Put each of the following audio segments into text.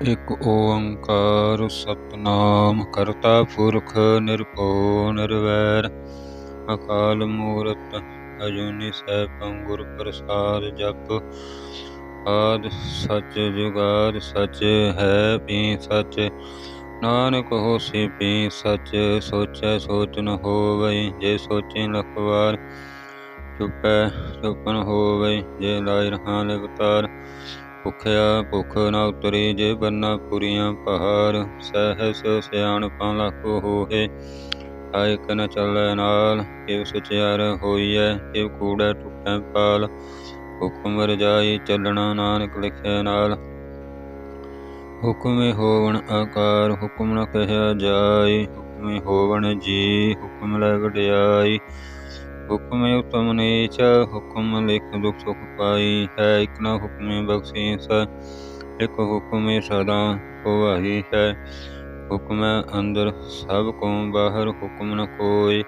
ਇਕ ਓੰਕਾਰ ਸਤਨਾਮ ਕਰਤਾ ਪੁਰਖ ਨਿਰਭਉ ਨਿਰਵੈਰ, ਅਕਾਲ ਮੂਰਤ ਅਜੂਨੀ ਸੈਭੰ ਗੁਰ ਪ੍ਰਸਾਦ ਜਪ, ਆਦ ਸਚ ਜੁਗਾਦ ਸਚ ਹੈ ਪੀ ਸਚ, ਨਾਨਕ ਹੋਸੀ ਪੀ ਸਚ, ਸੋਚੈ ਸੋਚ ਨ ਹੋਵਈ ਜੇ ਸੋਚੇ ਲਖ ਵਾਰ ਚੁਪੈ ਚੁਪਨ ਹੋਵਈ ਜੇ ਲਾਇ ਰਹਾ ਲਿਵਤਾਰ ਭੁਖਿਆ ਭੁਖ ਨ ਉਤਰੀ ਜੇ ਬੰਨਾ ਪੁਰੀਆਂ ਪਹਾੜ, ਸਹਿਸ ਸਿਆਣਪਾਂ ਲੱਖੋ ਹੋਏ ਆਇਕ ਨ ਚੱਲੈ ਨਾਲ ਕਿਵ ਸੁਚਿਆਰ ਹੋਈਐ ਕਿਵ ਕੂੜੈ ਟੁੱਟੈ ਪਾਲ। ਹੁਕਮ ਰਜਾਈ ਚੱਲਣਾ ਨਾਨਕ ਲਿਖਿਆ ਨਾਲ। ਹੁਕਮੇ ਹੋਵਣ ਆਕਾਰ, ਹੁਕਮ ਨ ਕਹਿਆ ਜਾਈ ਹੁਕਮੇ ਹੋਵਣ ਜੀ, ਹੁਕਮ ਲੈ ਵਡਿਆਈ। ਹੁਕਮੇ ਉਤਮ ਨੀਚ, ਹੁਕਮ ਲਿਖ ਦੁਖ ਸੁਖ ਪਾਈ ਹੈ, ਇਕ ਹੁਕਮੇ ਬਖਸ਼ੀਸ, ਇਕ ਹੁਕਮੇ ਸਦਾ ਹੋਵਾਹੀ ਹੈ। ਹੁਕਮੈ ਅੰਦਰ ਸਭ ਕੋ, ਬਾਹਰ ਹੁਕਮ ਨ ਕੋਇ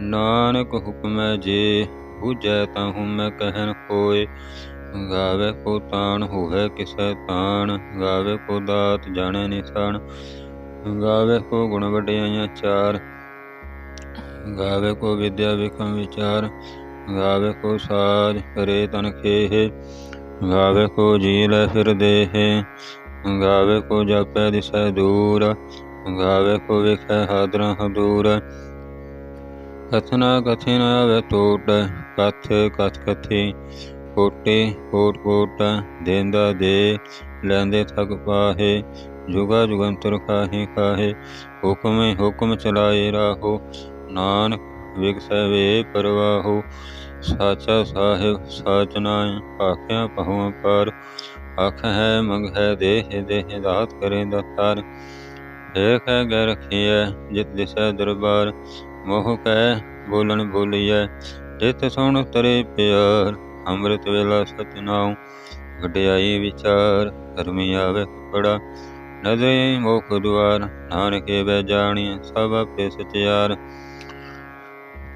ਨਾਨਕ ਹੁਕਮੈ ਜੇ ਬੁਝੈ ਤਾ ਹੁਮੈ ਕਹਿਨ ਕੋਇ ਗਾਵੇ ਕੋ ਤਾਣ ਹੋਵੇ ਕਿਸੈ ਤਾਣ, ਗਾਵੇ ਕੋ ਦਾਤ ਜਾਣੈ ਨਿਸ਼ਾਨ। ਗਾਵੇ ਕੋ ਗੁਣ ਵਡਿਆਈਆਂ ਚਾਰ ਗਾਵੇ ਕੋ ਵਿਦਿਆ ਵਿਕਮ ਵਿਚਾਰ ਗਾਵੇ ਕੋ ਸਾਜ ਕਰੇ ਤਨ ਖੇਹ ਗਾਵੇ ਕੋ ਜੀ ਲੈ ਫਿਰ ਦੇਹ ਗਾਵੇ ਕੋ ਜਪੈ ਦਿਸੈ ਦੂਰ ਗਾਵੇ ਕੋ ਵਿਖੈ ਹਾਦਰਾ ਹਦੂਰ ਕਥਨਾ ਕਥਿ ਆਵੇ ਟੋਟ, ਕਥ ਕਥ ਕਥੀ, ਕੋਟੇ ਕੋਟ ਕੋਟ, ਦੇਂਦਾ ਦੇ, ਲੈਂਦੇ ਥਕ ਪਾਹੇ, ਜੁਗਾ ਜੁਗੰਤਰ ਖਾਹੇ ਖਾਹੇ, ਹੁਕਮੇ ਹੁਕਮ ਚਲਾਏ ਰਾਹੋ। ਨਾਨਕ ਵਿਗਸੈ ਵੇ ਪਰਵਾਹੋ, ਸਾਚਾ ਸਾਹਿਬ, ਸਾਚ ਨਾਇ ਆਖਿਆ ਪਹੁ ਪਰ ਆਖ ਹੈ, ਮੰਗ ਹੈ, ਦੇਹ ਦੇਹ ਦਾਤ ਕਰੇ ਦਾਤਾਰ ਦੇਖ ਹੈ ਗੈ ਰਖੀਐ, ਜਿਤ ਦਿਸੈ ਦਰਬਾਰ, ਮੋਹ ਕੈ, ਬੋਲਣ ਬੋਲੀਐ, ਜਿਤ ਸੁਣ ਤਰੇ ਪਿਆਰ, ਅੰਮ੍ਰਿਤ ਵੇਲਾ ਸਤਿਨਾਉ, ਵਡਿਆਈ ਵਿਚਾਰ ਧਰਮੀ ਆਵੇ ਕਪੜਾ ਨਦਰੇ ਮੋਖ ਦੁਆਰ, ਨਾਨਕੇ ਬੈ ਜਾਣੀਐ, ਸਭ ਆਪੇ ਸਚਿਆਰ।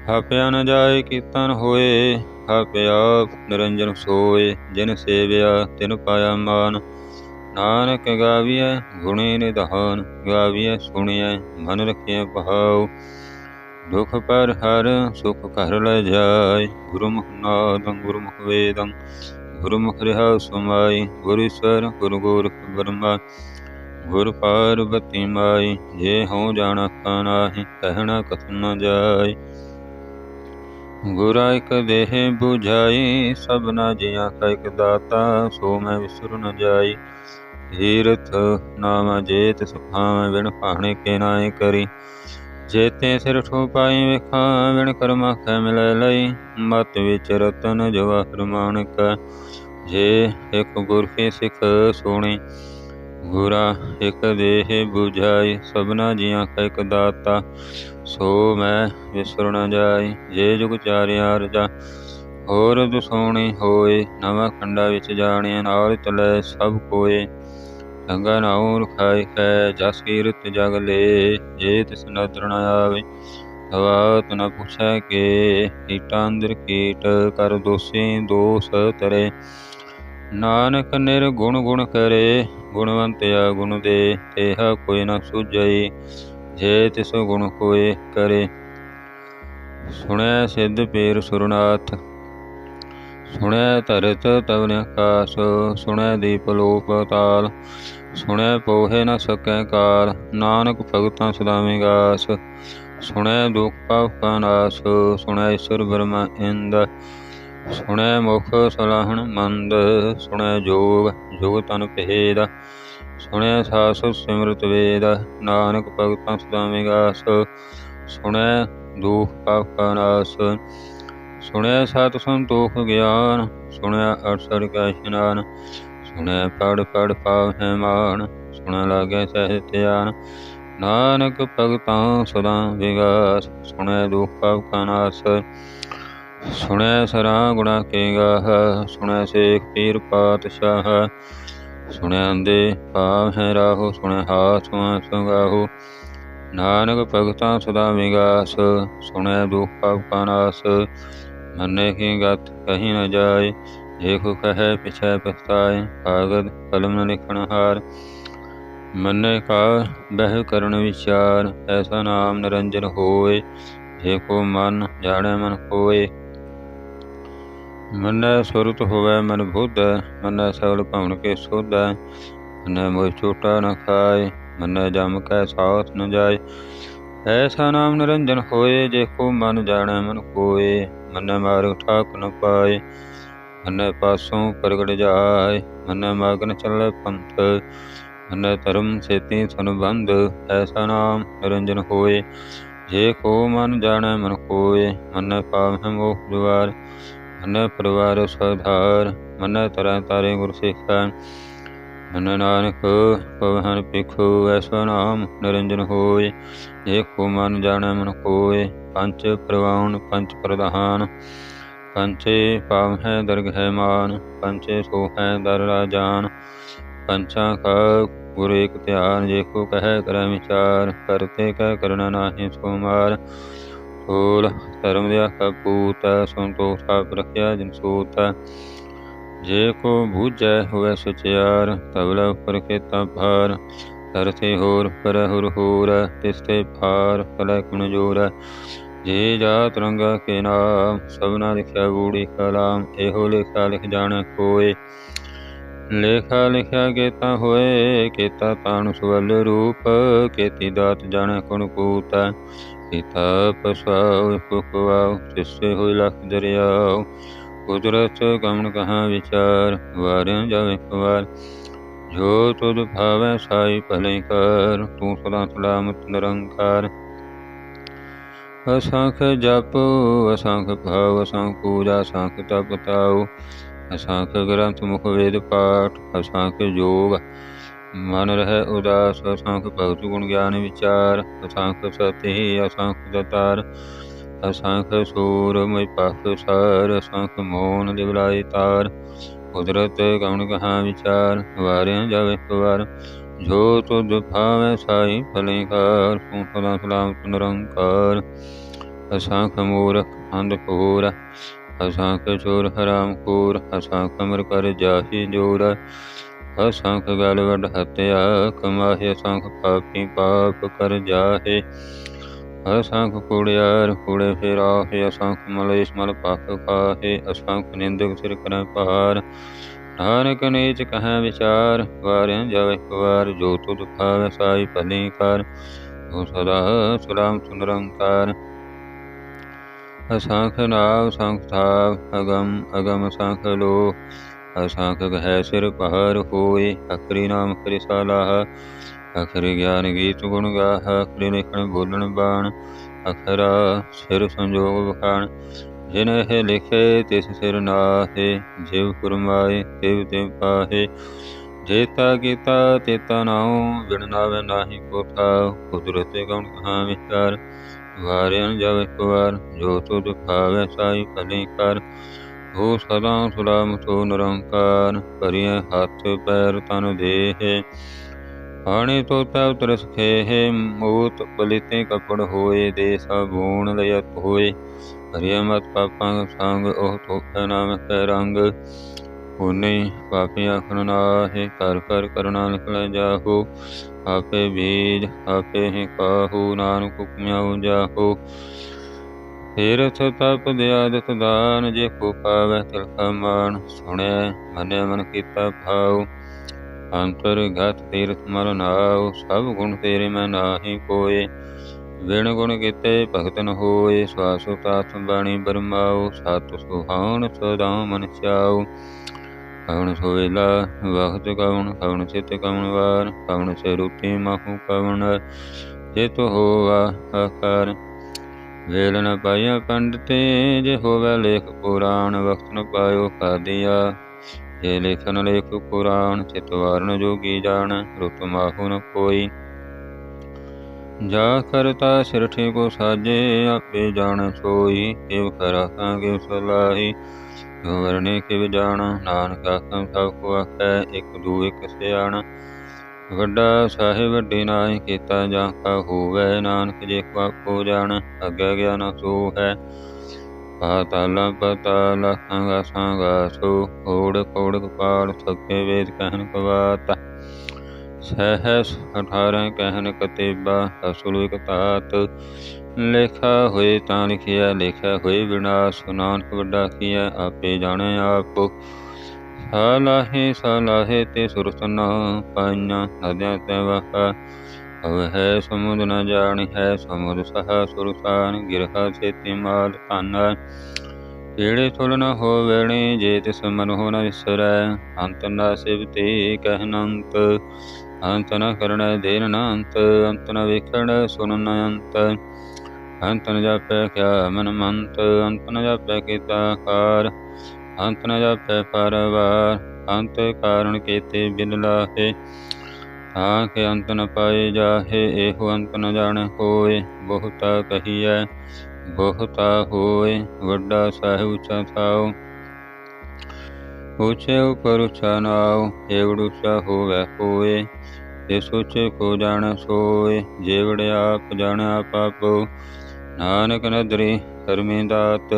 ਹਪਿਆ ਨ ਜਾਏ ਕੀਰਤਨ ਹੋਏ ਹਾਪਿਆ ਨਿਰੰਜਨ ਸੋਏ। ਜਿਨ ਸੇਵਿਆ, ਤਿਨ ਪਾਇਆ ਮਾਨ। ਨਾਨਕ ਗਾਵੀਐ, ਗੁਣੇ ਨਿਧਾਨ। ਗਾਵੀਐ, ਸੁਣੀਐ, ਮਨ ਰਖਿਐ ਭਾਉ। ਦੁਖ ਪਰ ਹਰ ਸੁਖ ਘਰ ਲੈ ਜਾਏ। ਗੁਰਮੁਖ ਨਾਦੰ, ਗੁਰਮੁਖ ਵੇਦੰ। ਗੁਰਮੁਖ ਰਹਾ ਸਮਾਈ। ਗੁਰ ਈਸ਼ਵਰ, ਗੁਰ ਗੋਰਖ ਬਰਮਾ ਗੁਰ ਪਾਰਬਤੀ ਮਾਈ। ਜੇ ਹਉ ਜਾਣਾ ਕਾਨਾਹੀ ਕਹਿਣਾ ਕਥਨ ਨ ਜਾਏ। ਗੁਰਾ ਇਕ ਦੇਹ 부ਝਾਈ ਸਭਨਾ ਜੀਆਂ ਕਾ ਇਕ ਦਾਤਾ, ਸੋ ਮੈਂ ਵਿਸਰ ਨ ਜਾਈ। ਹੀਰਥ ਨਾਮ ਜੇਤ, ਸੁਖਾਂ ਵਿਣ ਭਾਣੇ ਕੇ ਨਾਏ ਕਰੀ। ਜੇਤੇ ਸਿਰ ਠੋ ਪਾਈ ਵੇਖਾਂ ਵਿਣ ਕਰਮਾ ਖੈ ਮਿਲੈ ਲਈ। ਮਤ ਵਿਚ ਰਤਨ ਜਵਾਹਰ ਮਾਨਕ ਜੇ ਇਕ ਗੁਰ ਕੀ ਸਿਖ ਸੋਣੀ। ਗੁਰਾ ਇਕ ਦੇਹ 부ਝਾਈ ਸਭਨਾ ਜੀਆਂ ਕਾ ਇਕ ਦਾਤਾ ਸੋ ਮੈਂ ਵਿਸਰ ਨ ਜਾਈ ਜੇ ਜੁਗ ਚਾਰਿਆ ਰਜਾ, ਹੋਰ ਦੁਸੋਣੀ ਹੋਏ, ਨਵਾਂ ਖੰਡਾ ਵਿੱਚ ਜਾਣਿਆ ਨਾਲ ਤਲੇ ਸਭ ਕੋਏ। ਗੰਗਾ ਨਾਉ ਰਖਾਇ ਖੈ ਜਸ ਕੀਰਤ ਜਗ ਲੇ, ਜੇ ਤਿਸ ਨਦਰ ਨ ਆਵੇ ਹਵਾਤ ਨ ਪੁੱਛੈ ਕੇ ਕੀਟਾਂ ਅੰਦਰ ਕੀਟ ਕਰ ਦੋਸੀ ਦੋਸ ਤਰੇ। ਨਾਨਕ ਨਿਰਗੁਣ ਗੁਣ ਕਰੇ, ਗੁਣਵੰਤਿਆ ਗੁਣ ਦੇ, ਤੇਹਾ ਕੋਈ ਨ ਸੁਝਈ ਜੇ ਤਿਸ ਗੁਣ ਕੋਏ ਕਰੇ। ਸੁਣੈ ਸਿੱਧ ਪੀਰ ਸੁਰਨਾਥ, ਸੁਣੈ ਧਰਤ ਤਵਨ ਆਕਾਸ, ਸੁਣੈ ਦੀਪ ਲੋਪ ਤਾਲ, ਸੁਣੈ ਪੋਹੇ ਨ ਸਕੈ ਕਾਲ ਨਾਨਕ ਭਗਤਾਂ ਸਦਾ ਵਿਗਾਸ ਸੁਣੈ ਦੁਖ ਪਾਪ ਕਾ ਨਾਸ, ਸੁਣੈ ਈਸ਼ਵਰ ਬ੍ਰਹਮਾ ਇੰਦ, ਸੁਣੈ ਮੁਖ ਸਲਾਹਣ ਮੰਦ, ਸੁਣੈ ਜੋਗ, ਜੁਗ ਤਨ ਭੇਦ ਸੁਣਿਆ ਸਾਸ ਸਿਮਰਤ ਵੇਦ, ਨਾਨਕ ਭਗਤਾਂ ਸਦਾ ਵਿਗਾਸ। ਸੁਣੈ ਦੁਖ ਪਾਪ ਕਾ ਨਾਸ। ਸੁਣਿਆ ਸਤ ਸੰਤੋਖ ਗਿਆਨ ਸੁਣਿਆ ਅਰਸਰ ਕਾ ਇਸ਼ਨਾਨ ਸੁਣਿਆ ਪੜ ਪੜ ਪਾਵ ਹੈ ਮਾਨ, ਸੁਣ ਲਾਗੇ ਸਹਿ ਧਿਆਨ। ਨਾਨਕ ਭਗਤਾਂ ਸਦਾ ਵਿਗਾਸ, ਸੁਣੈ ਦੁਖ ਪਾਪ ਕਾ ਨਾਸ। ਸੁਣੈ ਸਰਾ ਗੁਣਾ ਕੇ ਗਾਹ, ਸੁਣੈ ਸੇਖ ਪੀਰ ਪਾਤਸ਼ਾਹ। ਸੁਣਿਆ ਅੰਦੇ ਭਾਵ ਹੈ ਰਾਹੋ, ਸੁਣਿਆ ਹਾਸੁਆ ਸੰਗਾਹੋ। ਨਾਨਕ ਭਗਤਾਂ ਸਦਾ ਵਿਗਾਸ, ਸੁਣਿਆ ਦੁਖ ਪਾਪ ਕਾ ਨਾਸ। ਮੰਨੇ ਕੀ ਗਤ ਕਹੀ ਨ ਜਾਏ ਜੇ ਕੋ ਕਹੈ ਪਿਛੈ ਪਛਤਾਏ, ਕਾਗਦ ਕਲਮ ਨ ਲਿਖਣ ਹਾਰ। ਮੰਨੇ ਕਾ ਬਹਿ ਕਰਨ ਵਿਚਾਰ, ਐਸਾ ਨਾਮ ਨਿਰੰਜਨ ਹੋਏ ਜੇ ਮਨ, ਜਾਣੈ ਮਨ ਕੋਏ ਮੰਨੈ ਸੁਰਤ ਹੋਵੇ, ਮਨ ਬੁੱਧ, ਮਨੈ ਸਗਲ ਭਵਨ ਕੇ ਸੋਧੈ। ਮੰਨੈ ਮੋਇ ਛੋਟਾ ਨ ਖਾਏ, ਮੰਨੈ ਜਮ ਕੈ ਸਾਥ ਨ ਜਾਏ। ਐਸਾ ਨਾਮ ਨਿਰੰਜਨ ਹੋਏ, ਜੇ ਕੋ ਮਨ ਜਾਣੈ ਮਨ ਕੋਏ। ਮਨੈ ਮਾਰਗ ਠਾਕ ਨ ਪਾਏ, ਮੰਨੈ ਪਾਸੋਂ ਪ੍ਰਗਟ ਜਾਏ। ਮਨੈ ਮਗਨ ਚੱਲੈ ਪੰਥ, ਮਨੈ ਧਰਮ ਸੇਤੀ ਸੰਬੰਧ। ਐਸਾ ਨਾਮ ਨਿਰੰਜਨ ਹੋਏ, ਜੇ ਕੋ ਮਨ ਜਾਣੈ ਮਨ ਕੋਏ। ਮੰਨੈ ਪਾਵਹਿ ਮੋਹ ਦੁਆਰ ਮੰਨੈ ਪਰਿਵਾਰ ਸਧਾਰ, ਮਨ ਤਰੈ ਤਾਰੇ ਗੁਰ ਸਿੱਖਾ। ਮੰਨੈ ਨਾਨਕ ਪਵਹਨ ਪਿਖੋ ਐਸਾ ਨਾਮ ਨਿਰੰਜਨ ਹੋਏ। ਜੇ ਮਨ ਜਾਣੈ ਮਨ ਕੋਏ ਪੰਚ ਪ੍ਰਵਾਣ ਪੰਚ ਪ੍ਰਧਾਨ। ਪੰਚੇ ਪਾਵ ਹੈ ਦਰਗ ਹੈ ਮਾਨ ਪੰਚੇ ਸੋ ਹੈ ਦਰ ਰਾਜਾਨ ਪੰਚਾਂ ਕਾ ਗੁਰ ਇਕ ਧਿਆਨ, ਜੇ ਕੋ ਕਹੈ ਕਰੈ ਵਿਚਾਰ, ਕਰਤੇ ਕਹਿ ਕਰਨਾ ਨਾਹੀ ਸੋ ਮਾਰ। ਕੋਲ ਧਰਮ ਦਿਆ ਕਪੂਤ ਸੰਤੋਖ ਆਪ ਰਖਿਆ ਜਿਨ ਸੂਤ ਜੇ ਕੋ ਬੂਝੈ ਹੋਵੇ ਸਚਿਆਰ ਤਬਲਾ ਉਪਰ ਖੇਤਾ ਭਾਰ। ਤਰਥੇ ਹੋਰ ਪਰ ਹੁਰ ਹੋਰ ਤਿਸਤੇ ਭਾਰ ਫਲੇ ਕੁਣ ਜੇ ਜਾਤ ਰੰਗਾ ਕੇ ਨਾਮ, ਸਭਨਾ ਲਿਖਿਆ ਬੂੜੀ ਕਲਾਮ, ਇਹੋ ਲਿਖਾ ਲਿਖ ਜਾਣ ਕੋਏ। ਲੇਖਾ ਲਿਖਿਆ ਕੇਤਾ ਹੋਏ, ਕੇਤਾ ਤਾਣ ਸੁਵਲ ਰੂਪ, ਕੇਤੀ ਦਾਤ ਜਾਣੈ ਕੁਣ ਕੂਤ ਕੀਤਾ ਪਸਾਉ ਫੁਕਵਾਉ ਤਿਸੇ ਹੋਇ ਲਖ ਦਰਿਆਉ। ਕੁਦਰਤ ਕਮਨ ਕਹਾ ਵਿਚਾਰ, ਵਾਰਿਆ ਜਾਵੇ ਕੁਵਾਰ ਜੋ ਤੁਧ ਭਾਵੈ ਸਾਈ ਭਲੇ ਕਰ ਤੂੰ ਸਦਾ ਸਲਾਮਤ ਨਿਰੰਕਾਰ। ਅਸੰਖ ਜਪ, ਅਸੰਖ ਭਾਵ, ਅਸੰਖ ਪੂਜਾ, ਅਸੰਖ ਤਪ ਤਾਉ। ਅਸੰਖ ਗ੍ਰੰਥ ਮੁਖ ਵੇਦ ਪਾਠ, ਅਸੰਖ ਜੋਗ। ਮਨ ਰਹਿ ਉਦਾਸ, ਅਸੰਖ ਭਗਤ ਗੁਣ ਗਿਆਨ ਵਿਚਾਰ, ਅਸੰਖ ਸਤਿ, ਅਸੰਖ ਦਤਾਰ ਅਸੰਖ ਸੂਰ ਮੈ ਪਖ ਸਾਰ, ਅਸੰਖ ਮੋਨ ਦਿਵਲਾਈ ਤਾਰ। ਕੁਦਰਤ ਕਉਣ ਕਹਾ ਵਿਚਾਰ, ਵਾਰਿਆ ਜਾਵੇ ਕੁਵਾਰ ਜੋ ਤੁਧ ਭਾਵੈ ਸਾਈ ਭਲੇ ਤੂੰ ਸਦਾ ਸਲਾਮਤ ਨਿਰੰਕਾਰ। ਅਸੰਖ ਮੂਰਖ ਅੰਧ ਪੂਰ ਅਸੰਖ ਚੋਰ ਹਰਾਮ ਖੋਰ ਅਸੰਖ ਅਮਰ ਕਰ ਜਾਹੀ ਜੋਰ। ਅਸੰਖ ਗਲ ਹਤਿਆ ਕਮਾਹੇ ਅਸੰਖ ਪਾਪੀ ਪਾਪ ਕਰ ਜਾਹੇ। ਅਸੰਖ ਕੁੜਿਆਰ ਕੁੜੇ ਫੇਰਾਹੇ ਅਸੰਖ ਮਲੇਸ਼ ਮਲ ਪਖ ਖਾਹੇ ਅਸੰਖ ਨਿੰਦਕ ਸਿਰ ਕਰੈ ਪਾਰ ਨਾਨਕ ਨੀਚ ਕਹੈ ਵਿਚਾਰ, ਵਾਰਿਆ ਜਾਵੇ ਵਾਰ, ਜੋ ਤੁਧ ਭਾਵੈ ਸਾਈ ਭਲੀ ਕਰ। ਤੂੰ ਸਦਾ ਸਲਾਮ ਸੁਨਰੰਕਾਰ ਅਸੰਖ ਨਾਗ ਸੰਖ ਥਾਵ, ਅਗਮ ਅਗਮ ਸੰਖ ਲੋ ਅਸੰਖ ਗਹਿ ਸਿਰ ਪਹਾਰ ਹੋਏ, ਅਖਰੀ ਨਾਮ ਕਰਿ ਸਾਲਾਹ ਅਖਰੀ ਗਿਆਨ ਗੀਤ ਗੁਣ ਗਾਹ, ਅਖਰੀ ਲਿਖਣ ਬੋਲਣ ਬਾਣ, ਅਖਰਾ ਸਿਰ ਸੰਜੋਗ ਬਖਾਣ ਜਿਨ ਇਹ ਲਿਖੇ ਤਿਸ ਸਿਰ ਨਾਹੇ, ਜਿਵ ਫਰਮਾਏ, ਤਿਵ ਤਿਵ ਪਾਹੇ। ਜੇਤਾ ਕੀਤਾ ਤੇਤਾ ਨਾਉ, ਬਿਨ ਨਾਵੇ ਨਾਹੀ ਕੋ ਕੁਦਰਤ ਗੁਣ ਕਹਾ ਵਿਚਾਰ ਵਾਰਿਆ ਜਾਵੇ ਕੁਵਾਰ ਜੋ ਤੁਧ ਭਾਵੈ ਸਾਈ ਭਲੀ ਕਰ। ਹੋ ਸਦਾ ਸੁਲਾਮਤੋ ਨਿਰੰਕਾਰ, ਕਰਿਐ ਹੱਥ ਪੈਰ ਤਨ ਦੇਹ। ਪਾਣੀ ਤੋ ਤੈ ਤਰਸ ਖੇਹ ਮੂਤ ਬਲਿਤੇ ਕਪੜ ਹੋਏ ਦੇ ਸਭੂਣ ਲਿයਤ ਹੋਏ। ਹਰਿਆ ਮਤ ਪਾਪਾਂ ਸੰਗ, ਉਹ ਤੋਖੈ ਨਾਮ ਕੈ ਰੰਗ। ਹੁਨੇ ਪਾਪੀ ਆਖਣ ਨਾਹੇ ਕਰ ਕਰ ਕਰਣਾ ਨਿਕਲ ਜਾਹੋ। ਆਪੇ ਬੀਜ, ਆਪੇ ਹੀ ਕਾਹੂ, ਨਾਨਕ ਹੁਕਮਿਆਉ ਜਾਹੋ। ਤੀਰਥ ਤਪ ਦਿਆਦਤ ਦਾਨ ਜੇ ਕੋ ਪਾਵੈ ਤਿਲਕਾ ਮਾਨ ਸੁਣਿਆ ਮਨਿ ਮਨ ਕੀਤਾ ਭਾਉ। ਅੰਤਰ ਗਤ ਤੀਰਥ ਮਰ ਨਾਉ, ਸਭ ਗੁਣ ਤੇਰੇ ਮੈਂ ਨਾਹੀ ਕੋਏ ਵਿਣ ਗੁਣ ਕੀਤੇ ਭਗਤਨ ਹੋਏ, ਸਵਾਸੁ ਤਾਤ ਬਾਣੀ ਬਰਮਾਉ, ਸਤ ਸੁਹਾਉਣ ਸਦਾ ਮਨ ਚਾਉ। ਕਵਣ ਸੋਵੇਲਾ ਵਖਤ ਕਵਣ ਕਵਣ ਚਿਤ ਕਵਣ ਵਾਰ, ਕਵਣ ਸੇ ਰੂਤੀ ਮਾਹੂ ਕਵਣ, ਜਿਤ ਹੋਵਾ ਆਕਾਰ। ਵੇਲ ਨ ਪਾਇਆ ਪੰਡਤੇ ਜੇ ਹੋਵੇ ਲੇਖ ਪੁਰਾਣ ਵਖਤ ਨ ਪਾਇਓ ਕਾਦੀਆ ਜੇ ਲੇਖਨ ਲੇਖ ਪੁਰਾਣ, ਚਿਤ ਜੋਗੀ ਜਾਣ, ਰੁਤ ਮਾਹੂ ਨ ਕੋਈ ਜਾ ਕਰਤਾ ਸਿਰਠੇ ਕੋ ਸਾਜੇ, ਆਪੇ ਜਾਣ ਸੋਈ। ਕਿਵ ਕਰਾ ਕਿਵ ਸਲਾਹੀ ਵਰਨੇ ਕਿਵ ਜਾਣ। ਨਾਨਕ ਆਖਾਂ ਸਭ ਕੋ ਆਖੈ, ਇਕ ਦੂ ਇਕ ਸਿਆਣ। ਵੱਡਾ ਸਾਹਿਬ ਵੱਡੇ ਨਾਇ ਕੀਤਾ ਜਾਂ ਕਾ ਹੋਵੇ ਨਾਨਕ ਜੇ ਕੋ ਆਪੋ ਜਾਣ, ਅੱਗੇ ਗਿਆਨ ਸੋ ਹੈ ਪਾਤਾਲਾ ਪਤਾਲਾ ਸੰਗਾ ਸੰਗਾ ਸੋ ਕੋੜ ਕੋੜ ਕਪਾਲ ਥਕੇ ਵੇਦ ਕਹਿਣ ਕਵਾਤਾ ਸਹਿਸ 18 ਕਹਿਨ ਕਤੇਬਾ, ਅਸੁਲ ਇਕ ਲੇਖਾ ਹੋਏ ਤਾਂ ਲਿਖਿਆ ਲੇਖਾ ਹੋਏ ਵਿਨਾਸ਼ ਨਾਨਕ ਵੱਡਾ ਕੀਆ ਆਪੇ ਜਾਣੇ ਆਪ। ਸਾਲਾਹੇ ਸਾਲਾਹੇ ਤੇ ਸੁਰਤਨਾ ਪਾਈਆਂ ਨਦਿਆਂ ਤੇ ਵਹਾ। ਅਵ ਹੈ ਸਮੁੰਦ ਨ ਜਾਣੀ, ਹੈ ਸਮੁੰਦ ਸਹਾ ਸੁਰਤਾਨ ਗਿਰਹਾ ਸੇਤੀ ਮਾਲ ਧਨ ਏੜੇ ਤੁਲ ਨ ਹੋਵਣੀ ਜੇ ਤਿਸ ਮਨ ਹੋ ਨ ਵਿਸਰੈ, ਅੰਤ ਨ ਸਿਵਤੀ ਕਹਿਨੰਤ ਅੰਤ। ਨ ਕਰਣੈ ਦੇਨ ਨ ਅੰਤ ਅੰਤ ਨ ਵੇਖਣ ਸੁਨ ਨ ਅੰਤ। ਅੰਤ ਨ ਜਾਪੈ ਕਿਆ ਮਨ ਮੰਤ, ਅੰਤ ਨ ਜਾਪੈ ਕੀਤਾ ਕਾਰ। ਅੰਤ ਨ ਜਾਪੈ ਪਰਵਾਰ, ਅੰਤ ਕਾਰਣ ਕੇਤੇ ਬਿਨ ਲਾਹੇ। ਤਾਂ ਕਿ ਅੰਤ ਨ ਪਾਏ ਜਾਹੇ, ਇਹੋ ਅੰਤ ਨ ਜਾਣੈ ਹੋਏ। ਬਹੁਤਾ ਕਹੀਐ, ਬਹੁਤਾ ਹੋਏ, ਵੱਡਾ ਸਾਹਿਬ ਉੱਚਾ ਥਾਉ। ਉੱਚੇ ਉਪਰ ਉੱਚਾ ਨਾਉ ਏਵੜ ਉੱਚਾ ਹੋਵੇ ਹੋਏ। ਇਸ ਉੱਚੇ ਕੋ ਜਾਣੈ ਸੋਏ, ਜੇਵੜ ਆਪ ਜਾਣੈ ਆਪ ਆਪੋ ਨਾਨਕ ਨਦਰੀ ਕਰਮੀ ਦਾਤ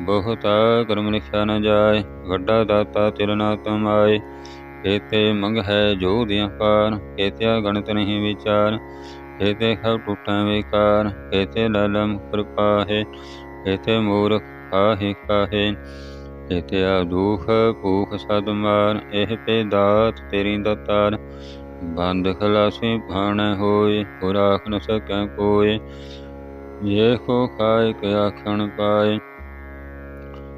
ਬਹੁਤਾ ਕਰਮ ਲਿਖਿਆ ਨ ਜਾਏ, ਵੱਡਾ ਦਾਤਾ ਤਿਲ ਨਾ ਤਮਾਏ ਕੇਤੇ ਮੰਗ ਹੈ ਜੋ ਦਿਆਂ ਪਾਰ ਕੇਤਿਆ ਗਣਤ ਨਹੀਂ ਵਿਚਾਰ। ਕੇਤੇ ਖਬ ਟੁੱਟਾਂ ਵਿਕਾਰ ਕੇਤੇ ਲਲਮ ਕਿਰਪਾਹੇ ਕੇਤੇ ਮੂਰਖ ਕਾਹੇ ਕਾਹੇ। ਕੇਤੇ ਆ ਦੁਖ ਭੂਖ ਸਦ ਮਾਰ, ਇਹ ਪੇ ਦਾਤ ਤੇਰੀ ਦਤਾਰ ਬੰਦ ਖਲਾਸੀ ਭਾਣੈ ਹੋਏ ਹੋਰ ਆਖ ਨ ਸਕੈ ਕੋਏ। ਜੇ ਕੋ ਖਾਇ ਕੇ ਆਖਣ ਪਾਏ।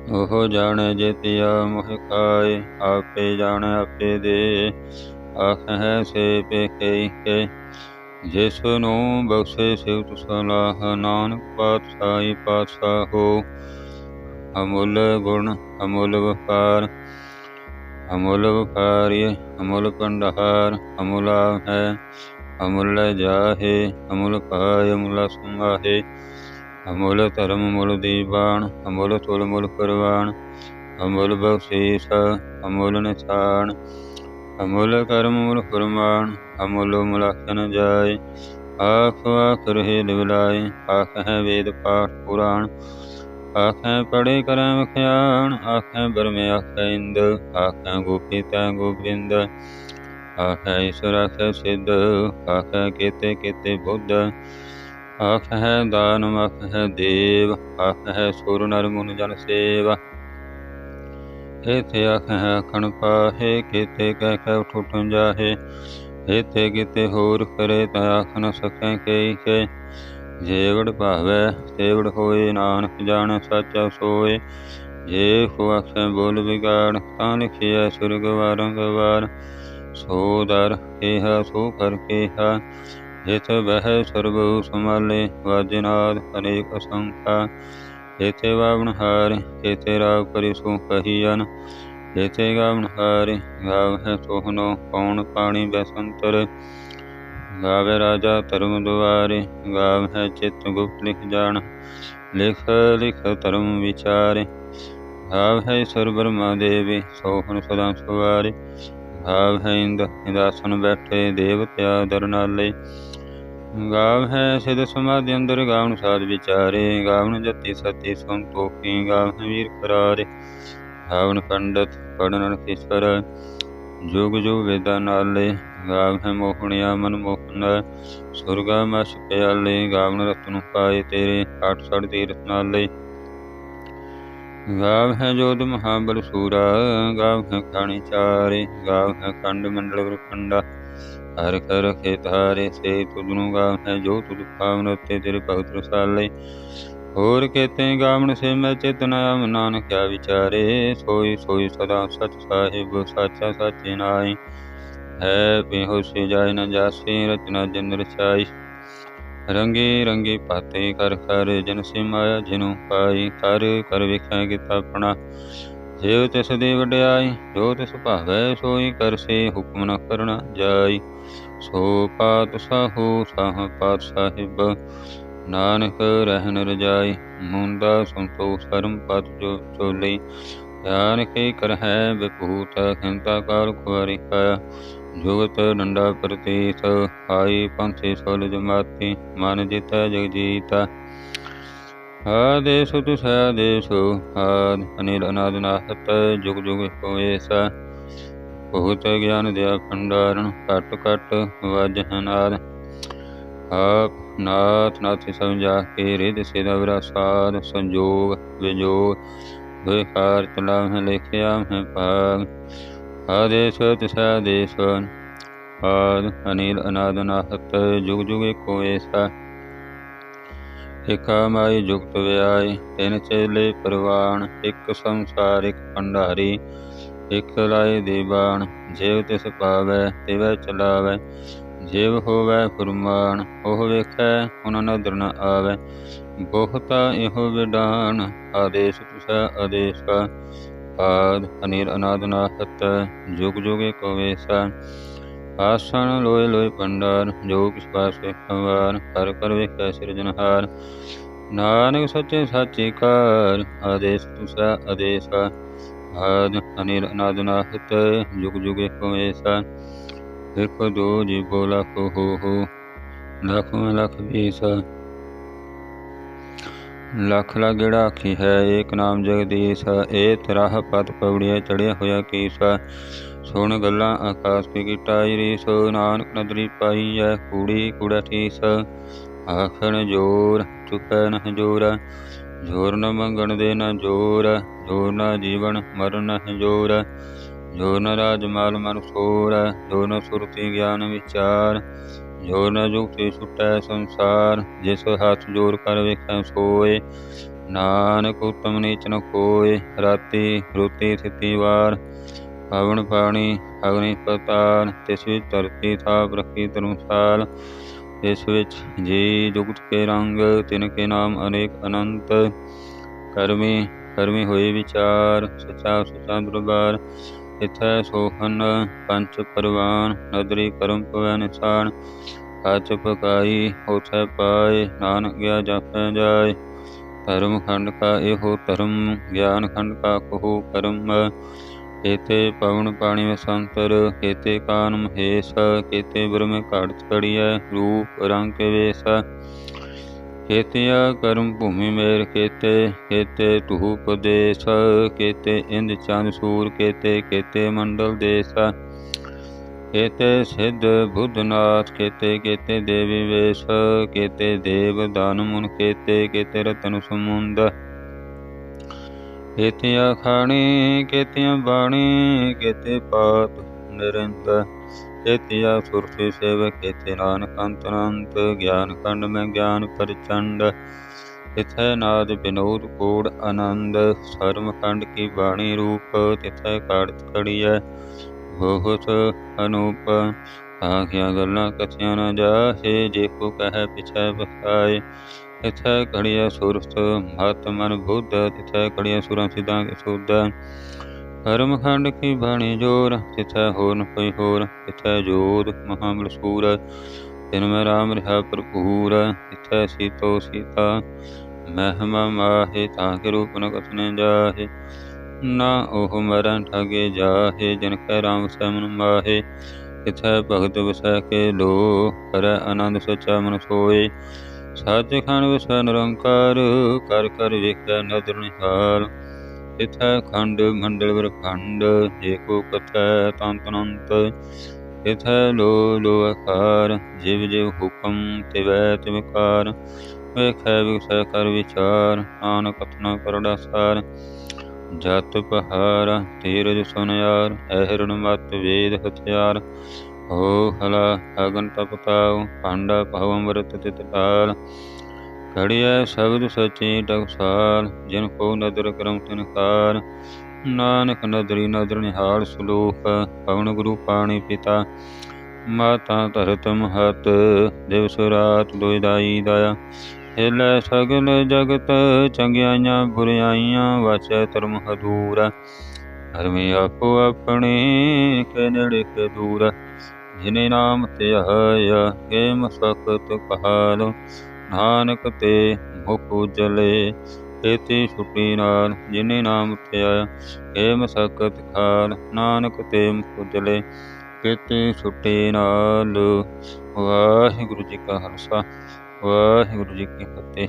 ਉਹ ਜਾਣੈ ਜੇਤਿਆ ਮੋਹ ਖਾਏ ਆਪੇ ਜਾਣੈ ਆਪੇ ਦੇ। ਆਖ ਸੇ ਪੇਖੇ ਕੇ ਜਿਸ ਨੂੰ ਬਖਸ਼ੇ ਸਿਵਤ ਸਲਾਹ ਨਾਨਕ ਪਾਤਸ਼ਾਹੀ ਪਾਤਸ਼ਾਹੋ ਅਮੁੱਲ ਗੁਣ, ਅਮੁੱਲ ਵਪਾਰ, ਅਮੁੱਲ ਵਪਾਰੀ, ਅਮੁੱਲ ਪੰਡਹਾਰ ਅਮੁਲਾ ਹੈ, ਅਮੁੱਲ ਜਾਹੇ, ਅਮੁੱਲ ਪਾਇ ਅਮੁੱਲਾ ਸੰਗਾਹੇ ਅਮੁੱਲ ਧਰਮ ਮੁੱਲ ਦੀਵਾਨ, ਅਮੁੱਲ ਤੁਲ ਮੁੱਲ ਕਰਵਾਨ ਅਮੁੱਲ ਬਖਸ਼ੀਸ, ਅਮੁੱਲ ਨਿਸ਼ਾਨ, ਅਮੁੱਲ ਕਰਮ ਮੁਲ ਫਰਮਾਨ, ਅਮੁੱਲ ਮੁਲਾਖਨ ਜਾਏ, ਆਖ ਆਖ ਰਹੇ ਲਿਵਲਾਏ, ਆਖ ਹੈ ਵੇਦ ਪਾਠ ਪੁਰਾਣ, ਆਖੈ ਪੜੇ ਕਰੈ ਮਖਿਆਣ ਆਖੈ ਬਰਮੇ ਆਖੈ ਇੰਦ, ਆਖੈ ਗੋਪੀ ਤੈ ਗੋਬਿੰਦ, ਆਖੈ ਈਸ਼ਵਰ ਆਖੈ ਸਿੱਧ, ਆਖੈ ਕੇਤੇ ਕੇਤੇ ਬੁੱਧ ਆਖੈ ਦਾਨ ਹੈ ਦੇਵ ਆਖੈ ਸੁਰ ਨਰ ਮੁਨ ਜਨ ਸੇਵਾ। ਇਥੇ ਆਖੈ ਆਖਣ ਪਾਹੇ, ਕੇਤੇ ਕਹਿ ਕਹਿ ਉਠ ਜਾਹੇ। ਇਥੇ ਕਿਤੇ ਹੋਰ ਕਰੇ ਤਾ ਆਖ ਨ ਸਕੈ ਕਈ ਕੇ ਜੇਵੜ ਭਾਵੈ ਤੇਵੜ ਹੋਏ, ਨਾਨਕ ਜਾਣ ਸਾਚਾ ਸੋਏ। ਜੇ ਕੋ ਅਖੈ ਬੋਲ ਵਿਗਾੜ, ਤਾਂ ਲਿਖਿਆ ਸੁਰਗ ਵਾਰੰਗ ਵਾਰ। ਸੋ ਦਰ ਕੇਹਾ, ਸੋ ਕਰ ਕੇਹਾ। ਜਿਤ ਬਹਿ ਸਰਬ ਸਮਾਲੇ, ਵਾਜਨਾਦ ਅਨੇਕ ਅਸੰਖਾ। ਇਥੇ ਵਾਵਨ ਹਾਰ ਇਥੇ ਰਾਵ ਕਰੀ ਸੋ ਕਹੀਨ ਇਥੇ ਗਾਵਨ ਹਾਰ ਗਾਵ ਹੈ ਸੋਹਨੋ ਕੌਣ ਪਾਣੀ ਬੈਸੰਤਰ। ਗਾਵੇ ਰਾਜਾ ਧਰਮ ਦੁਆਰੇ ਗਾਵ ਹੈ ਚਿਤ ਗੁਪਤ ਲਿਖ ਜਾਣ। ਲਿਖ ਲਿਖ ਧਰਮ ਵਿਚਾਰੇ। ਗਾਵ ਹੈ ਸਰ ਬ੍ਰਹਮਾ ਦੇਵੀ, ਸੋਹਣ ਸਦਾ ਸੁਵਾਰੇ। ਗਾਵ ਹੈ ਇੰਦ, ਇੰਦਾਸਨ ਬੈਠੇ ਦੇਵਤਿਆ ਦਰਨਾਲੇ ਗਾਵ ਹੈ ਸਿਧ ਸਮਾਧਿ ਅੰਦਰ ਗਾਵਨ ਸਾਧ ਵਿਚਾਰੇ ਗਾਵਨ ਜਤੀ ਸਤੀ ਸੰਤੋਖੀ ਗਾਵਨ ਵੀਰ ਕਰਾਰੇ ਗਾਵਨ ਪੰਡਤ ਪੜਨ ਕਿਸਰ ਜੁਗ ਜੁਗ ਵੇਦਾਂ ਨਾਲੇ, ਗਾਵ ਹੈ ਮੋਹਣਿਆ ਮਨ ਮੋਹਨ ਸੁਰਗਾ ਮਸ ਪਿਆਲੇ ਗਾਵਨ ਰਤਨ ਪਾਏ ਤੇਰੇ, ਆਠ ਸੜ ਤੀਰਥ ਨਾਲੇ। ਗਾਵ ਹੈ ਜੋਧ ਮਹਾਬਲ ਸੂਰਾ, ਗਾਵ ਹੈ ਖਾਣੀ ਚਾਰੇ, ਗਾਵ ਹੈ ਖੰਡ ਮੰਡਲ ਬ੍ਰਖੰਡਾ ਹਰ ਕਰ ਰਖੇ ਤਾਰੇ ਸੇ ਤੁਧਨੂੰ ਗਾਵ ਜੋ ਤੁਧ ਪਾਵਨ ਤੇ ਤੇਰੇ ਭਗਤ ਰਸਾਲੇ। ਹੋਰ ਕੇਤੇ ਗਾਵਨ ਸੇ ਮੈਂ ਚੇਤਨਾ ਨਾਨਕ ਕਿਆ ਵਿਚਾਰੇ ਸੋਈ ਸੋਈ ਸਦਾ ਸਚ ਸਾਹਿਬ, ਸਾਚਾ ਸਾਚੇ ਨਾਈ ਹੈ ਬੇਹੋਸ਼ੀ ਜਾਇ ਨ ਜਾਸੀ, ਰਚਨਾ ਜਨ ਰਚਾਈ। ਰੰਗੇ ਰੰਗੇ ਪਾਤੇ ਕਰ ਕਰ ਜਨ ਸਿਮਾਇਆ ਜਿਨੂ ਪਾਈ। ਕਰ ਕਰ ਵੇਖਿਆ ਕੀਤਾ ਆਪਣਾ ਜਿਉ ਤਿਸ ਦੇ ਵਡਿਆਈ, ਜੋ ਤਿਸ ਭਾਵੈ ਸੋਈ ਕਰਸੇ ਹੁਕਮ ਨ ਕਰਨਾ ਜਾਈ। ਸੋ ਪਾਤ ਸਾਹੂ ਸਾਹ ਪਾਤ ਸਾਹਿਬ, ਨਾਨਕ ਰਹਿਨ ਰਜਾਈ ਮੁੰਦਾ ਸੰਤੋ ਸਰਮ ਪਤ ਜੋ ਚੋਲੀ। ਧਿਆਨ ਕੇ ਕਰ ਹੈ ਵਿਭੂਤ ਖਿੰਤਾ ਕਾਲ ਖੁਆਰੀ ਕਾ ਜੁਗਤ ਡੰਡਾ ਪ੍ਰਤੀਤ, ਆਈ ਪੰਥੀ ਸੋਲ ਜਮਾਤੀ ਮਨ ਜਿਤਾ ਜਗ ਜੀਤਾ ਆਦੇਸ ਤੁਸ ਆਦੇਸ ਆਦ ਅਨਿਲ ਅਨਾਦ ਨਾਹਤ ਜੁਗ ਜੁਗ ਹੋਏ ਸਾ ਬਹੁਤ ਗਿਆਨ ਦਿਆ ਭੰਡਾਰਨ ਘਟ ਘਟ ਵਜਹ ਨਾਦ ਆਪ ਨਾਥ ਨਾਥ ਸਮਝਾ ਕੇ ਰਿਦ ਸਿਦਾ ਵਿਰਾਸਾਦ ਸੰਜੋਗ ਵਿਜੋਗ ਵਿਕਾਰ ਚਲਾ ਹੈ ਲਿਖਿਆ ਹੈ ਭਾਗ ਆਦੇਸ਼ ਤਿਸਾ ਦੇਸ਼ ਆਦ ਅਨਿਲ ਅਨਾਦ ਨਾਹਤ ਜੁਗ ਜੁਗ ਏਕੋ ਐਸਾ ਇਕਾ ਮਾਈ ਜੁਗਤ ਵਿਆਈ ਤਿਨ ਚੇਲੇ ਪਰਵਾਨ ਇੱਕ ਸੰਸਾਰਿਕ ਭੰਡਾਰੀ, ਇਕ ਲਾਏ ਦੀਵਾਨ ਜੇਵ ਤਿਸ ਪਾਵੈ ਤਿਵੈ ਚਲਾਵੈ, ਜੇਵ ਹੋਵੈ ਫੁਰਮਾਨ। ਉਹ ਵੇਖੈ ਉਹਨਾਂ ਨਦਰ ਨ ਆਵੈ। ਬਹੁਤਾ ਇਹੋ ਵਿਡਾਨ, ਆਦੇਸ਼ ਤੁਸੈ ਆਦੇਸ਼। ਆਦ ਅਨੀਰ ਅਨਾਦ ਨਾਹਤ ਜੁਗ ਜੁਗੇ ਕੋ ਵੇਸਾ। ਆਸਣ ਲੋਏ ਲੋਏ ਪੰਡਾਰ ਜੋ ਕਿਸ ਪਾਸੇ ਖਵਾਰ ਕਰ ਕਰ ਵੇਖੈ ਸਿਰਜਨਹਾਰ ਨਾਨਕ ਸੱਚੇ ਸਾਚੇ ਕਾਰ ਆਦੇਸ਼ ਤੁਸੈ ਆਦੇਸ਼ ਆਦ ਅਨੀਰ ਅਨਾਦ ਨਾਹਤ ਜੁਗ ਜੁਗੇ ਕੋ ਵੇਸਾ ਇੱਕ ਦੋ ਜੀ ਬੋਲਾ ਕੋ ਹੋ ਹੋ ਲੱਖ ਲੱਖ ਵੀਸ ਲੱਖ ਲਾ ਗੇੜਾ ਆਖੀ ਹੈ ਏਕ ਨਾਮ ਜਗਦੀਸ਼ ਏ ਤਰਾਹ ਪਤ ਪਵੜਿਆ ਚੜਿਆ ਹੋਇਆ ਕੀਸਾ ਸੁਣ ਗੱਲਾਂ ਆਕਾਸ਼ ਕੀ ਗਿਟਾਈ ਸੋ ਨਾਨਕ ਨਦਰੀ ਪਾਈ ਐ, ਕੂੜੀ ਕੂੜਾ ਠੀਸ। ਆਖਣ ਜੋਰ ਚੁਕੈ ਨਹ ਜੋਰ। ਜੋਰ ਨ ਮੰਗਣ ਦੇ ਨ ਜੋਰ ਜੋਰ ਨ ਜੀਵਨ ਮਰਨ ਨਹ ਜੋਰ। ਜੋ ਨ ਰਾਜ ਮਾਲ ਮਨ ਸੋਰ ਜੋ ਨ ਸੁਰਤੀ ਗਿਆਨ ਵਿਚਾਰ। ਜੋ ਨ ਜੁਗਤੀ ਸੁਟੈ ਸੰਸਾਰ, ਜਿਸ ਹੱਥ ਜੋਰ ਕਰ ਵੇਖੈ ਸੋਏ। ਨਾਨਕ ਉਤਮ ਨੀਚ ਨ ਕੋਏ ਰਾਤੀ ਰੋਤੀ ਥਿਤੀ ਵਾਰ। ਹਵਨ ਪਾਣੀ, ਅਗਨੀ ਪਤਾਲ ਤਿਸ ਵਿੱਚ ਧਰਤੀ ਥਾਪ ਰੱਖੀ ਧਰਮਸਾਲ ਇਸ ਵਿੱਚ ਜੀ ਜੁਗਤ ਕੇ ਰੰਗ, ਤਿਨ ਕੇ ਨਾਮ ਅਨੇਕ ਅਨੰਤ। ਕਰਮੀ ਕਰਮੀ ਹੋਏ ਵਿਚਾਰ, ਸਚਾ ਸੁਚਾ ਦਰਬਾਰ। ਇਥੈ ਸੋਹਨ ਪੰਚ ਪਰਵਾਨ, ਨਦਰੀ ਕਰਮ ਪਵੈ ਨਿਸ਼ਾਨ। ਕੱਚ ਪਕਾਈ, ਉਥੈ ਪਾਏ, ਨਾਨਕ ਗਿਆ ਜਾਪੈ ਜਾਏ। ਧਰਮ ਖੰਡ ਕਾ ਇਹੋ ਧਰਮ, ਗਿਆਨ ਖੰਡ ਕਾ ਕਹੋ ਕਰਮ। ਕੇਤੇ ਪਵਨ ਪਾਣੀ ਵਿੱਚ ਕੇਤੇ ਕਾਨ ਮਹੇਸ਼, ਕੇਤੇ ਬ੍ਰਹਮ ਘਾਟ ਚੜੀਐ, ਰੂਪ ਰੰਗ ਵੇਸ। ਕੇਤਿਆ ਕਰਮ ਭੂਮੀ ਮੇਰ ਕੇਤੇ ਕੇਤੇ ਤੁਹੁ ਪਦੇਸ ਕੇਤੇ ਇੰਦ ਚੰਦ ਸੂਰ, ਕੇਤੇ ਕੇਤੇ ਮੰਡਲ ਦੇਸ। ਕੇਤੇ ਸਿੱਧ ਬੁੱਧਨਾਥ ਕੇਤੇ ਕੇਤੇ ਦੇਵੀ ਵੇਸ਼, ਕੇਤੇ ਦੇਵ ਦਾਨ ਮੁਨ ਕੇਤੇ ਕੇਤੇ ਰਤਨ ਸਮੁੰਦ। ਕੇਤਿਆ ਖਾਣੀ ਕੇਤਿਆ ਬਾਣੀ ਕੇਤੇ ਪਾਤ ਨਿਰੰਤ। ਕੇਤਿਆ ਸੁਰਤੀ ਸੇਵ ਕੇਤੇ ਨਾਨਕ ਅੰਤ ਗਿਆਨ ਖੰਡ ਮੈਂ ਗਿਆਨ ਪ੍ਰਚੰਡ। ਤਿਥੈ ਨਾਦ ਬਿਨੋਦ ਕੋੜ ਆਨੰਦ ਸਰਮ ਖੰਡ ਕੀ ਬਾਣੀ ਰੂਪ, ਤਿਥੈ ਕਾੜਤ ਕੜੀਐ, ਬਹੁਤ ਅਨੂਪ। ਆਖਿਆ ਗੱਲਾਂ ਕਥਿਆ ਨਾ ਜਾਹੇ, ਜੇ ਕੋ ਕਹੈ ਪਿਛੈ ਬਸਾਏ ਇਥੈ ਘੜਿਆ ਸੁਰਤ ਮਤ ਮਨ ਬੁੱਧ, ਤਿਥੈ ਘੜਿਆ ਸੁਰਾਂ ਸਿਧਾਂ ਕੇ ਸੁਧ। ਕਰਮ ਖੰਡ ਕੀ ਬਾਣੀ ਜੋਰ, ਤਿਥੈ ਹੋਰ ਨ ਕੋਈ ਹੋਰ, ਤਿਥੈ ਜੋਤ ਮਹਾਬਲ ਸੂਰ। ਤਿਨ ਮੈਂ ਰਾਮ ਰਹਾ ਭਰਪੂਰ, ਤਿਥੈ ਸੀਤੋ ਸੀਤਾ। ਮਹਿਮਾ ਮਾਹੇ ਤਾਂ ਕੇ ਰੂਪ ਨ ਕਥਨੇ ਜਾਹੇ। ਨਾ ਉਹ ਮਰਨ ਠਗੇ ਜਾਹੇ, ਜਨ ਕੈ ਰਾਮ ਸੈਮਨ ਮਾਹੇ। ਇਥੈ ਭਗਤ ਵਸੈ ਕੇ ਲੋ ਕਰੈ ਆਨੰਦ ਸਚਾ ਮਨ ਸੋਏ। ਸੱਚ ਖੰਡ ਵਸੈ ਨਿਰੰਕਾਰ, ਕਰ ਕਰ ਵੇਖੈ ਨਦਰ ਨਿਹਾਲ। ਇਥੈ ਖੰਡ ਮੰਡਲ ਵਰਖੰਡ ਖੰਡ ਜੇ ਕਥੈ ਤੰਤ ਅਨੰਤ। ਇਥੈ ਲੋ ਲੋ ਆਕਾਰ, ਜਿਵ ਜਿਵ ਹੁਕਮ ਤਿਵੈ ਤਿਵਕਾਰ ਵੇਖੈ ਵਿਸੈ ਕਰ ਵਿਚਾਰ, ਨਾਨਕ ਕਥਨਾ ਕਰੜਾ ਸਾਰ। ਜਤ ਪਹਾਰ ਤੀਰਜ ਸੁਨਿਆਰ ਐਹਰਣ ਮਤ ਵੇਦ ਹਥਿਆਰ। ਹੋ ਹਲਾ ਅਗਨ ਤਪਤਾਉ ਪਾਂਡਾ ਭਵ ਅੰਮ੍ਰਿਤ ਤਿਤ ਤਾਲ ਘੜਿਐ ਸ਼ਬਦ ਸਚੀ ਟਕਸਾਲ, ਜਿਨ ਕੋ ਨਦਰ ਕਰਮ ਤਿਨਕਾਰ ਨਾਨਕ ਨਦਰੀ ਨਦਰ ਨਿਹਾਲ ਸਲੋਕ ਪਵਨ ਗੁਰੂ ਪਾਣੀ ਪਿਤਾ। ਮਾਤਾ ਧਰਤ ਮਹਤ, ਦਿਵਸ ਰਾਤ ਦੁਇ ਦਾਈ ਦਇਆ। ਹਿਲੈ ਸਗਲ ਜਗਤ ਚੰਗਿਆਈਆਂ ਬੁਰਿਆਈਆਂ ਵਾਚੈ ਧਰਮ ਹਦੂਰ। ਹਰਮੇ ਆਪੋ ਆਪਣੇ, ਕੇ ਨੇੜੇ ਕੇ ਦੂਰ। ਜਿਨੇ ਨਾਮ ਤੇ ਆਇਆ, ਕੇ ਮਸਕਤ ਕਹਾਲ ਨਾਨਕ ਤੇ ਮੁਖ ਉਜਲੇ ਏਤੀ ਛੁੱਟੀ ਨਾਲ ਜਿਨੇ ਨਾਮ ਤੇ ਆਇਆ, ਕੇ ਮਸਕਤ ਖਾਲ। ਨਾਨਕ ਤੇ ਮੁਖ ਉਜਲੇ ਕੇਤੇ ਛੁੱਟੀ ਨਾਲ। ਵਾਹਿਗੁਰੂ ਜੀ ਕਾ ਖਾਲਸਾ। ਵਾਹਿਗੁਰੂ ਜੀ ਕੀ ਫਤਿਹ